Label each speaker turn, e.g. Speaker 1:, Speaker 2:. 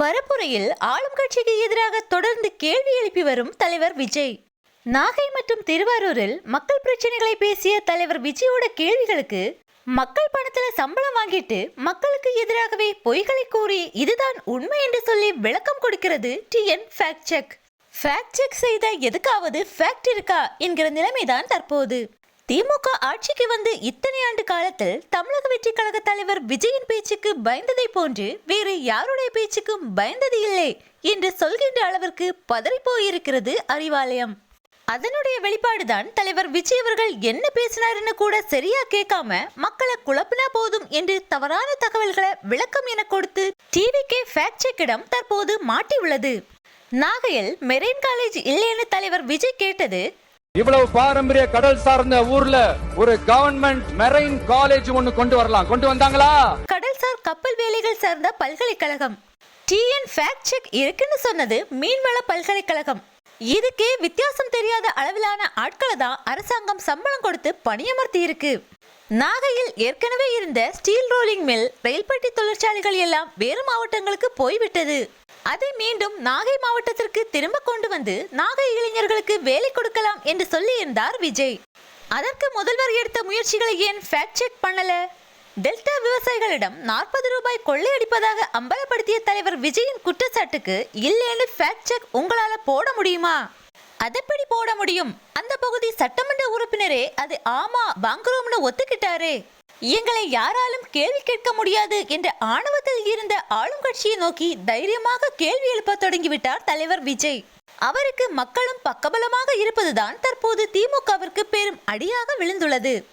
Speaker 1: பரப்புரையில் ஆளும் கட்சிக்கு எதிராக தொடர்ந்து கேள்வி எழுப்பி வரும் தலைவர் விஜய். நாகை மற்றும் திருவாரூரில் மக்கள் பிரச்சனைகளை பேசிய தலைவர் விஜயோட கேள்விகளுக்கு மக்கள் பணத்துல சம்பளம் வாங்கிட்டு மக்களுக்கு எதிராகவே பொய்களை கூறி இதுதான் உண்மை என்று சொல்லி விளக்கம் கொடுக்கிறது TN fact check fact check செய்த எதுக்காவது ஃபேக்ட் இருக்கா என்கிற நிலைமைதான் தற்போது. திமுக ஆட்சிக்கு வந்து இத்தனை ஆண்டு காலத்தில் தமிழக வெற்றி கழக தலைவர் விஜயின் பேச்சுக்கு பயந்ததை போன்று வேறு யாருடைய பேச்சுக்கும் பயந்தது இல்லை என்று சொல்கின்ற அளவிற்கு பதறி போயிருக்கிறது அறிவாலயம். அதனுடைய வெளிப்பாடுதான் தலைவர் விஜய் அவர்கள் என்ன பேசினாருன்னு கூட சரியா கேட்காம மக்களை குழப்பினா போதும் என்று தவறான தகவல்களை விளக்கம் என கொடுத்து டிவிகே ஃபேக்ட் செக்கிடம் தற்போது மாட்டியுள்ளது. நாகையில் மெரெயின் காலேஜ் இல்லைன்னு தலைவர் விஜய் கேட்டது
Speaker 2: இவ்வளவு பாரம்பரிய கடல் சார்ந்த ஊர்ல ஒரு கவர்மெண்ட் மெரைன் காலேஜ் ஒன்னு கொண்டு வரலாம். கொண்டு வந்தாங்களா?
Speaker 1: கடல்சார் கப்பல் வேலைகள் சார்ந்த பல்கலைக்கழகம். டிஎன் ஃபேக்ட் செக் இருக்குன்னு சொன்னது மீன்வள பல்கலைக்கழகம். இதுக்கே வித்தியாசம் தெரியாத அளவிலான ஆட்களை தான் அரசாங்கம் சம்பளம் கொடுத்து பணியமர்த்தி இருக்கு நாகையில் ஏற்கனவே இருந்த ஸ்டீல் ரோலிங் மில் ரயில்பட்டி தொழிற்சாலைகள் எல்லாம் வேறு மாவட்டங்களுக்கு போய்விட்டது. அதை மீண்டும் நாகை மாவட்டத்திற்கு திரும்ப கொண்டு வந்து நாகை இளைஞர்களுக்கு வேலை கொடுக்கலாம் என்று சொல்லியிருந்தார் விஜய். அதற்கு முதல்வர் எடுத்த முயற்சிகளை ஏன் ஃபேக்ட் செக் பண்ணல? டெல்டா விவசாயிகளிடம் நாற்பது ரூபாய் கொள்ளையடிப்பதாக அம்பலப்படுத்திய தலைவர் விஜயின் குற்றச்சாட்டுக்கு இல்லைன்னு ஃபேக்ட் செக் உங்களால போட முடியுமா? அதப்படி போட முடியும்? அந்த பகுதி சட்டமன்ற உறுப்பினரே அது ஆமா வாங்குறோம்னு ஒத்துக்கிட்டாரே. எங்களை யாராலும் கேள்வி கேட்க முடியாது என்ற ஆணவத்தில் இருந்த ஆளும் கட்சியை நோக்கி தைரியமாக கேள்வி எழுப்ப தொடங்கிவிட்டார் தலைவர் விஜய். அவருக்கு மக்களும் பக்கபலமாக இருப்பதுதான் தற்போது திமுகவிற்கு பெரும் அடியாக விழுந்துள்ளது.